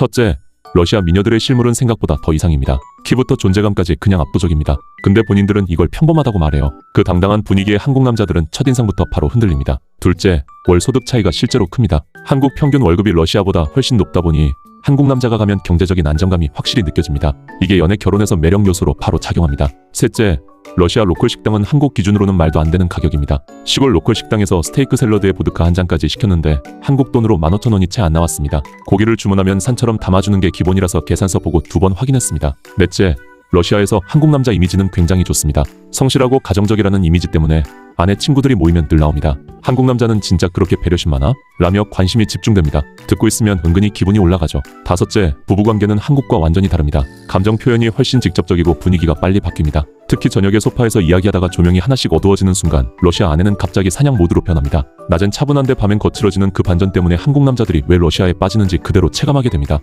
첫째, 러시아 미녀들의 실물은 생각보다 더 이상입니다. 키부터 존재감까지 그냥 압도적입니다. 근데 본인들은 이걸 평범하다고 말해요. 그 당당한 분위기에 한국 남자들은 첫인상부터 바로 흔들립니다. 둘째, 월 소득 차이가 실제로 큽니다. 한국 평균 월급이 러시아보다 훨씬 높다 보니 한국 남자가 가면 경제적인 안정감이 확실히 느껴집니다. 이게 연애 결혼에서 매력 요소로 바로 작용합니다. 셋째, 러시아 로컬 식당은 한국 기준으로는 말도 안 되는 가격입니다. 시골 로컬 식당에서 스테이크 샐러드에 보드카 한 잔까지 시켰는데 한국 돈으로 15,000원이 채 안 나왔습니다. 고기를 주문하면 산처럼 담아주는 게 기본이라서 계산서 보고 두 번 확인했습니다. 넷째, 러시아에서 한국 남자 이미지는 굉장히 좋습니다. 성실하고 가정적이라는 이미지 때문에 아내 친구들이 모이면 늘 나옵니다. 한국 남자는 진짜 그렇게 배려심 많아? 라며 관심이 집중됩니다. 듣고 있으면 은근히 기분이 올라가죠. 다섯째, 부부관계는 한국과 완전히 다릅니다. 감정 표현이 훨씬 직접적이고 분위기가 빨리 바뀝니다. 특히 저녁에 소파에서 이야기하다가 조명이 하나씩 어두워지는 순간 러시아 아내는 갑자기 사냥 모드로 변합니다. 낮엔 차분한데 밤엔 거칠어지는 그 반전 때문에 한국 남자들이 왜 러시아에 빠지는지 그대로 체감하게 됩니다.